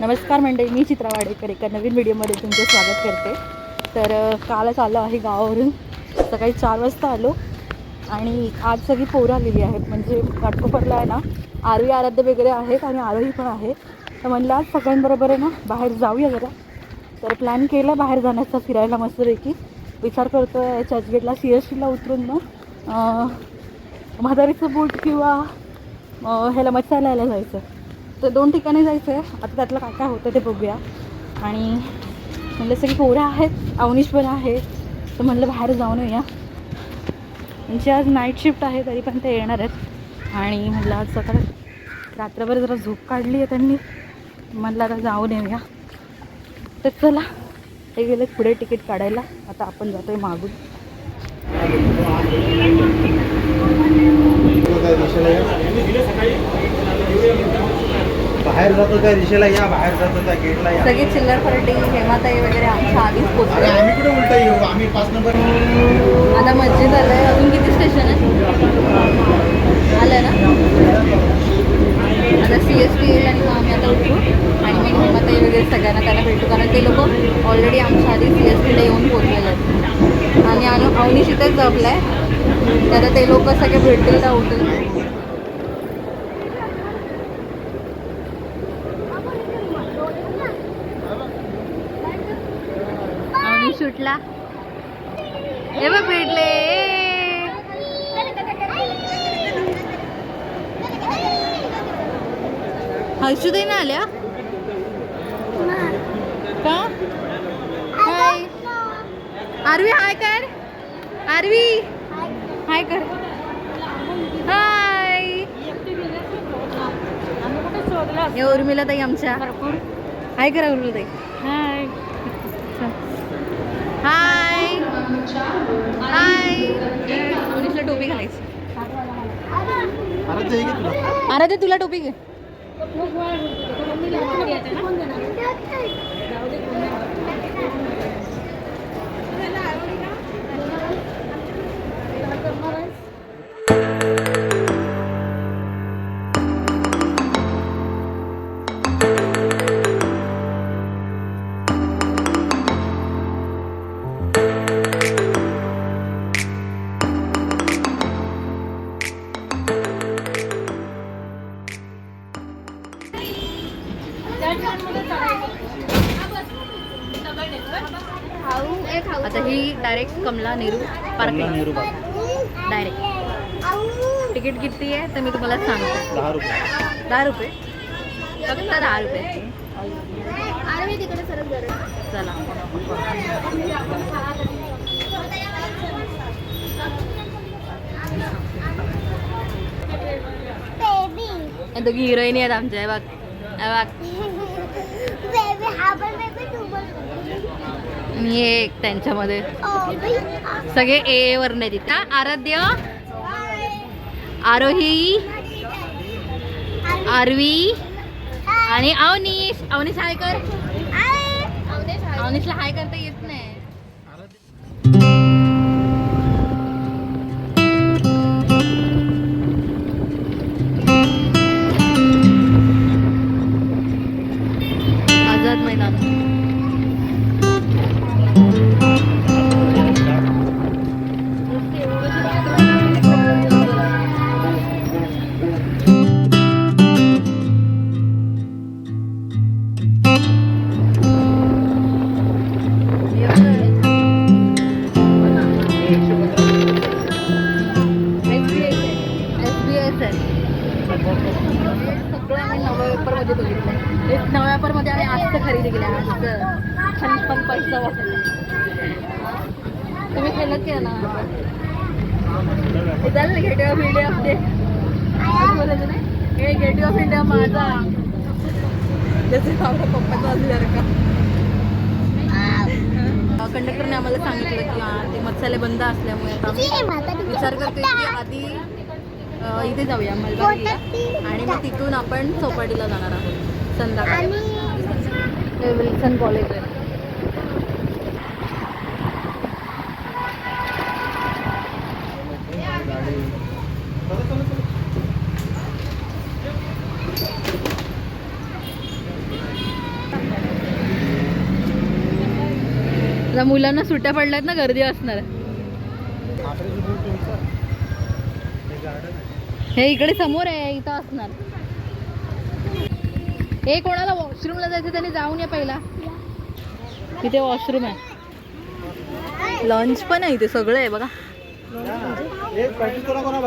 नमस्कार मंडळी मी चित्रा वाडेकर एका नवीन व्हिडिओमध्ये तुमचं स्वागत करते. तर कालच आलो आहे गावावरून. सकाळी चार वाजता आलो आणि आज सगळी पोरं आलेली आहेत. म्हणजे घाटकोपरला आहे ना आरवी आराध्य वगैरे आहेत आणि आरोही पण आहे. तर म्हणलं आज सगळ्यांबरोबर आहे ना बाहेर जाऊया जरा. तर प्लॅन केला बाहेर जाण्याचा फिरायला मस्तपैकी. विचार करतो आहे चर्चगेटला सी एस टीला उतरून मग म्हातारीचं बूट किंवा ह्याला मच्छालयाला जायचं. तर दोन ठिकाणी जायचं आहे आता त्यातलं काय काय होतं ते बघूया. आणि म्हणलं सगळी पोरं आहेत अवनीश पण आहे. तर म्हणलं बाहेर जाऊन येऊया. म्हणजे आज नाईट शिफ्ट आहे तरी पण ते येणार आहेत. आणि म्हणलं आज सकाळ रात्रभर जरा झोप काढली आहे त्यांनी. म्हणलं आता जाऊन येऊया. तर चला हे गेले पुढे तिकीट काढायला. आता आपण जातोय मागून. काय बाहेर जातो त्या दिशेला या बाहेर जातो त्या गेटला या. सगळी चिल्लर पार्टी हेमाताई वगैरे आमच्या आधीच अरे पोचले आम्ही कुठे उलटा येऊ? आम्ही पाच नंबर आता मस्जिद आलं आहे अजून किती स्टेशन आहे आलं ना? आता सी एस टी येईल आणि मग आम्ही आता उठू. आणि मग हेमाताई वगैरे सगळ्यांना त्यांना भेटू. कारण ते लोक ऑलरेडी आमच्या आधी सी एस टीला येऊन पोचलेले आहेत. आणि अनु अवनीश इथेच जपलं आहे तर ते लोक सगळे भेटतील का उठतील? सुटला हे बघ भेटले हर्षुदे ना आल्या? का? हाय. आरवी हाय कर. आरवी. हाय कर. हाय. हे उर्मिला ताई आमच्या. हाय करा उर्मिला ताई. हाय हाय उर्मिला टोपी घालायची. अरे ते घे. तुला अरे ते तुला टोपी घे आता ही direct Kamala Nehru park direct ticket किती आहे? तर मी तुम्हाला सांगते. दहा रुपये. दहा रुपये? फक्त दहा रुपये. चला. हे दोघी हिरोईनी आहेत आमच्या. हे बघ. हे मी एक त्यांच्यामध्ये. सगळे ए वर नाही तिथं आराध्य आरोही आरवी आणि अवनीश. अवनीश हाय कर. अवनीशला हाय करता येत हे ना गेट ऑफ इंडिया मध्ये बोलायचं नाही. हे गेट ऑफ इंडिया माझा. जसं आपल्या पप्पाचा असल्यासारखा कंडक्टरने आम्हाला सांगितलं की ते मत्स्यालय बंद असल्यामुळे विचार करतोय की आधी इथे जाऊया मलबारीला आणि मग तिथून आपण चौपाटीला जाणार आहोत. संध्याकाळी. विल्सन कॉलेज आहे मुलांना सुट्ट्या पडल्यात ना गर्दी असणार. हे इकडे समोर आहे इथं असणार. हे कोणाला वॉशरूमला जायचं त्याने जाऊन या पहिला. तिथे वॉशरूम आहे. लंच पण आहे इथे सगळं आहे बघा.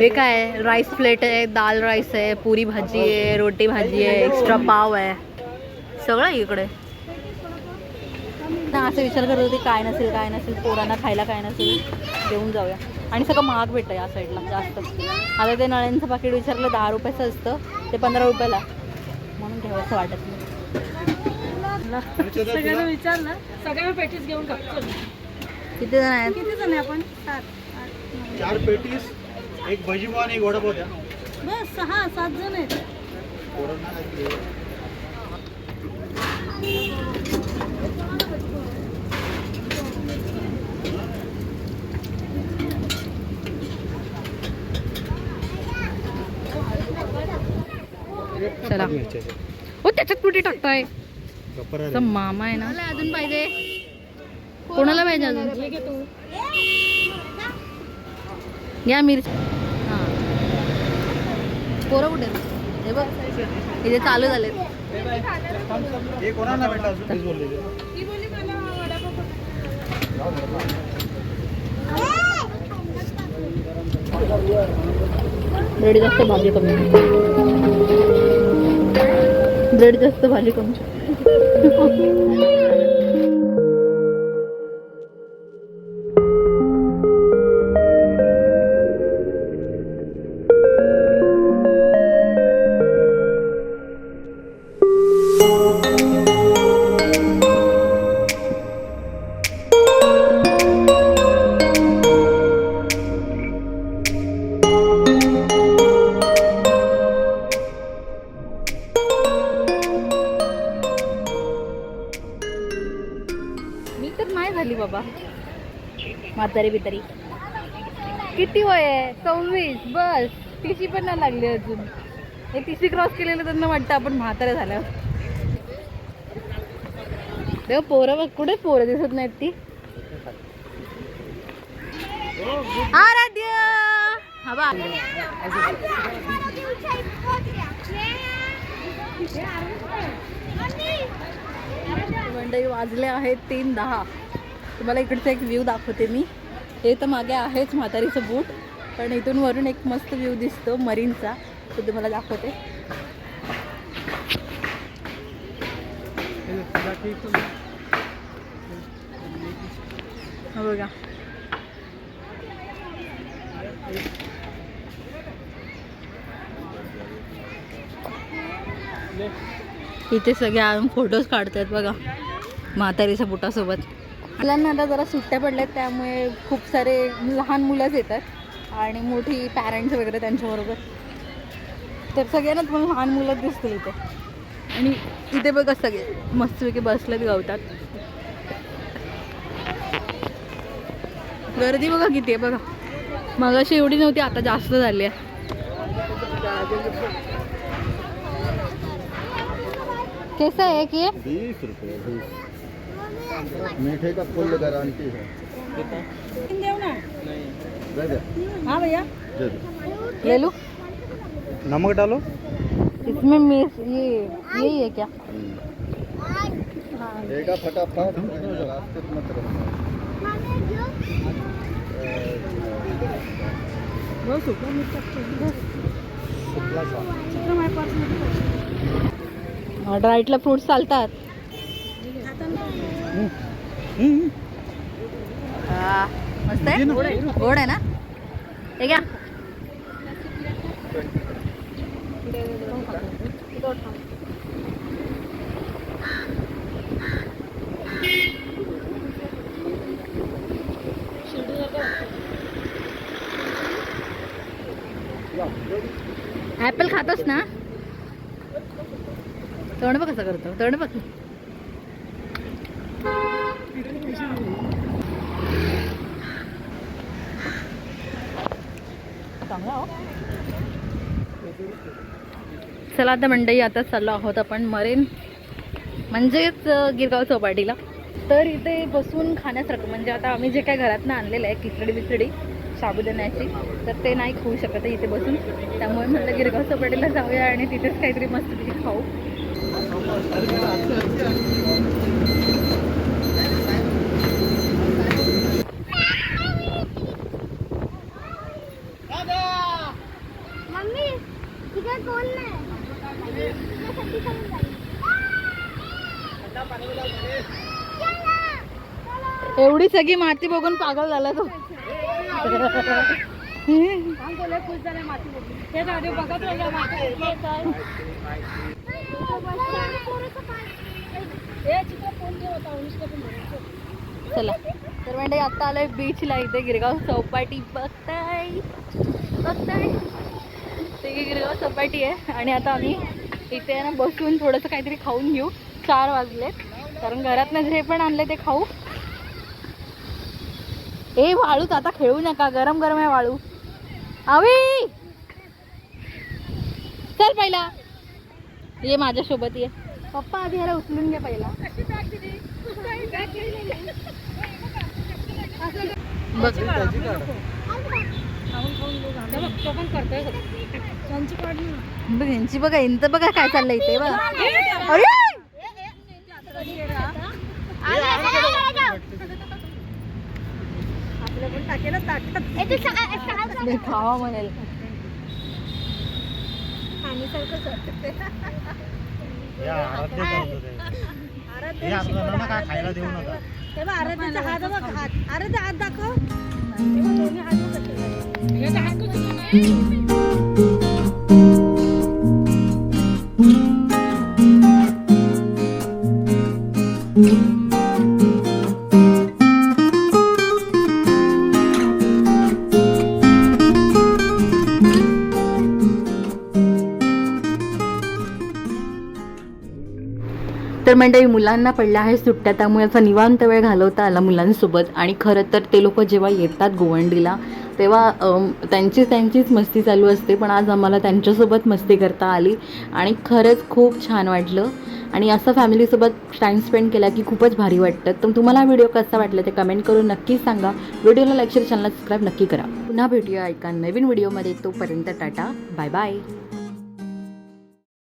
हे काय आहे? राईस प्लेट आहे दाल राईस आहे पुरी भाजी आहे रोटी भाजी आहे एक्स्ट्रा पाव आहे. सगळं आहे इकडे. तर असं विचार करत होते काय नसेल काय नसेल पोरांना खायला काय नसेल देऊन जाऊया. आणि सगळं महाग भेटतं या साईडला जास्त. आता ते नळ्यांचं पाकिट विचारलं दहा रुपयाचं असतं ते पंधरा रुपयाला. म्हणून घ्यावं असं वाटत नाही. सगळ्यांना विचारलं. सगळ्यांना पेटीस घेऊन टाकतो किती जण आहेत? किती जण आहे आपण? सात आठ. चार पेटीस एक भजीपाव आणि एक वडापाव द्या बस सहा सात जण आहेत. हो त्याच्यात कुठे टाकताय? तर मामा आहे ना. अजून पाहिजे. कोणाला पाहिजे अजून? या मिरची. हां. पोरं कुठे? हे बघ. इथे चालू हे वडापाव ब्रेड जास्त भाजी कमी ब्रेड जास्त भाजी कमी म्हातारी बितारी. किती वय आहे? सव्वीस बस. तिशी पण नाही लागली अजून. हे तिशी क्रॉस केलेलं त्यांना वाटतं आपण म्हातारे झाल्यावर. तेव्हा पोरं बघ कुठे पोरं दिसत नाहीत ती? आराध्य! मंडई वाजले आहेत तीन दहा. तुम्हाला इकडचा एक व्ह्यू दाखवते मी. हे तर मागे आहेच म्हातारीचं बूट पण इथून वरून एक मस्त व्ह्यू दिसतो मरीनचा. तो तुम्हाला दाखवते. बघा. इथे सगळे आणून फोटोज काढतात बघा म्हातारीच्या बुटासोबत मुलांना आता जरा सुट्ट्या पडल्यात त्यामुळे खूप सारे लहान मुलंच येतात आणि मोठी पॅरेंट्स वगैरे त्यांच्याबरोबर. तर सगळ्यांना तुम्हाला लहान मुलं दिसतील इथे. आणि इथे बघा सगळे मस्तपैकी बसलेत गवतात. गर्दी बघा किती आहे बघा. मगाशी एवढी नव्हती आता जास्त झाली आहे. कैसा आहे की? मीठे का फुल गारंटी है? दे दे। हा भैया दे दे। ले लूं। नमक डालो। इसमें मिर्च ये यही है क्या? देगा फटाफट मत हो माझ्या पर्समध्ये ड्राईटला फ्रुट्स चालतात. मस्त आहे? गोड आहे. ना? हे घ्या. ऍपल खातोस ना? तोंड बघ कसं करतो. तोंड बघ चांगला हो. चला आता मंडई आता चाललो आहोत आपण मरेन. म्हणजेच गिरगाव चौपाटीला. तर इथे बसून खाण्यासारखं म्हणजे आता आम्ही जे काय घरातनं आणलेलं आहे खिचडी बिचडी साबुदाण्याची तर ते नाही खाऊ शकत आहे इथे बसून. त्यामुळे म्हटलं गिरगाव चौपाटीला जाऊया आणि तिथेच काहीतरी मस्तपैकी खाऊ. एवढी सगळी माती बघून पागल झाला तो. चला तर म्हणजे आता आलोय बीचला इथे गिरगाव चौपाटी बघताय. बघताय. ते गिरगाव चौपाटी आहे. आणि आता आम्ही इथे ना बसून थोडंसं काहीतरी खाऊन घेऊ. चार वाजलेत. कारण घरातनं जे पण आणले ते खाऊ. ए वाळूच आता खेळू नका. गरम गरम आहे वाळू. आवी चल पहिला. ये माझ्यासोबत ये. पप्पा आधी ह्याला उचलून घ्या पहिला. बघ तो यांची बघा यांचं बघा काय चाललंय इथे बघ. अरे! टाकेलं ताटात. ए, तू सकाळ- सकाळ- ते खावा म्हणाल. हे खायला देऊ शिकवलं. नका. हे बघ, आराध्याचा हात बघ, हात. आराध्य हात दाखव. हे दोन्ही हात मंडळी मुलांना पडल्या आहे सुट्ट्या त्यामुळे असा निवांत वेळ घालवता आला मुलांसोबत. आणि खरं तर ते लोक जेव्हा येतात गोवंडीला तेव्हा त्यांची त्यांचीच मस्ती चालू असते. पण आज आम्हाला त्यांच्यासोबत मस्ती करता आली आणि खरंच खूप छान वाटलं. आणि असं फॅमिलीसोबत टाईम स्पेंड केला की खूपच भारी वाटतं. तर तुम्हाला व्हिडिओ कसा वाटला ते कमेंट करून नक्कीच सांगा. व्हिडिओला लाईक शेअर चॅनलला सबस्क्राईब नक्की करा. पुन्हा भेटूया एका नवीन व्हिडिओमध्ये. तोपर्यंत टाटा. Bye bye